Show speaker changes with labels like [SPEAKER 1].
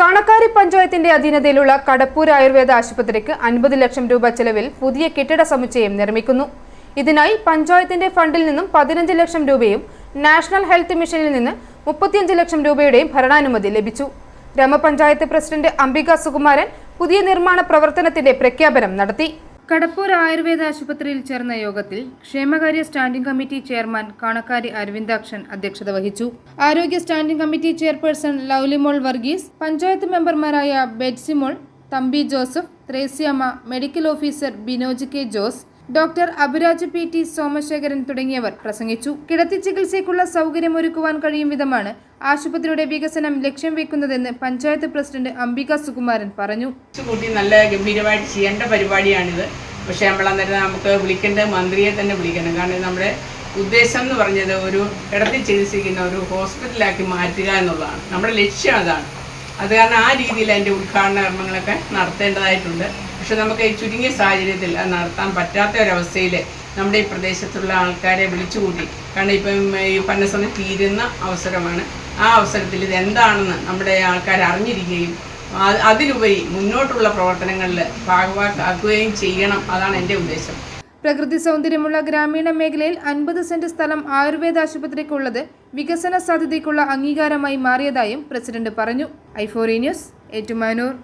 [SPEAKER 1] കണക്കാരി പഞ്ചായത്തിന്റെ അധീനതയിലുള്ള കടപ്പൂർ ആയുർവേദ ആശുപത്രിക്ക് അൻപത് ലക്ഷം രൂപ ചെലവിൽ പുതിയ കെട്ടിട സമുച്ചയം നിർമ്മിക്കുന്നു. ഇതിനായി പഞ്ചായത്തിന്റെ ഫണ്ടിൽ നിന്നും പതിനഞ്ച് ലക്ഷം രൂപയും നാഷണൽ ഹെൽത്ത് മിഷനിൽ നിന്ന് മുപ്പത്തിയഞ്ച് ലക്ഷം രൂപയുടെയും ഭരണാനുമതി ലഭിച്ചു. ഗ്രാമപഞ്ചായത്ത് പ്രസിഡന്റ് അംബിക സുകുമാരൻ പുതിയ നിർമ്മാണ പ്രവർത്തനത്തിന്റെ പ്രഖ്യാപനം നടത്തി. കടപ്പൂർ ആയുർവേദ ആശുപത്രിയിൽ ചേർന്ന യോഗത്തിൽ ക്ഷേമകാര്യ standing committee chairman Kanakkari Aravindakshan അധ്യക്ഷത വഹിച്ചു. ആരോഗ്യ standing committee chairperson Lovelymol Varghese panchayat മെമ്പർമാരായ Bedsimol Thampi Joseph Threasiamma medical officer Binoj K Jose doctor Abhiraj P T Somasekharan തുടങ്ങിയവർ പ്രസംഗിച്ചു. കിടത്തി ചികിത്സയ്ക്കുള്ള സൗകര്യം ഒരുക്കുവാൻ കഴിയും വിധമാണ് ആശുപത്രിയുടെ വികസനം ലക്ഷ്യം വെക്കുന്നതെന്ന് പഞ്ചായത്ത് പ്രസിഡന്റ് അംബിക സുകുമാരൻ പറഞ്ഞു.
[SPEAKER 2] നല്ല ഗംഭീരമായിട്ട് ചെയ്യേണ്ട പരിപാടിയാണിത്. പക്ഷേ നമ്മൾ അന്നേരം നമുക്ക് വിളിക്കേണ്ട മന്ത്രിയെ തന്നെ വിളിക്കണം. കാരണം നമ്മുടെ ഉദ്ദേശം എന്ന് പറഞ്ഞത് ഒരു കിടത്തി ചികിത്സിക്കുന്ന ഒരു ഹോസ്പിറ്റലാക്കി മാറ്റുക എന്നുള്ളതാണ്. നമ്മുടെ ലക്ഷ്യം അതാണ്. അത് കാരണം ആ രീതിയിൽ അതിന്റെ ഉദ്ഘാടന കർമ്മങ്ങളൊക്കെ നടത്തേണ്ടതായിട്ടുണ്ട്. പക്ഷെ നമുക്ക് ഈ ചുരുങ്ങിയ സാഹചര്യത്തിൽ അത് നടത്താൻ പറ്റാത്ത ഒരവസ്ഥയിൽ നമ്മുടെ ഈ പ്രദേശത്തുള്ള ആൾക്കാരെ വിളിച്ചുകൂട്ടി. കാരണം ഇപ്പം ഈ പന്നസമയം തീരുന്ന അവസരമാണ്. ആ അവസരത്തിൽ ഇത് എന്താണെന്ന് നമ്മുടെ ആൾക്കാർ അറിഞ്ഞിരിക്കുകയും അത് അതിലുപരി മുന്നോട്ടുള്ള പ്രവർത്തനങ്ങളിൽ ഭാഗവാക്കാക്കുകയും ചെയ്യണം. അതാണ് എന്റെ ഉദ്ദേശം.
[SPEAKER 1] പ്രകൃതി സൗന്ദര്യമുള്ള ഗ്രാമീണ മേഖലയിൽ അൻപത് സെന്റ് സ്ഥലം ആയുർവേദ ആശുപത്രിക്കുള്ളത് വികസന സാധ്യതയ്ക്കുള്ള അംഗീകാരമായി മാറിയതായും പ്രസിഡന്റ് പറഞ്ഞു. ഐഫോറി ന്യൂസ് ഏറ്റുമാനൂർ.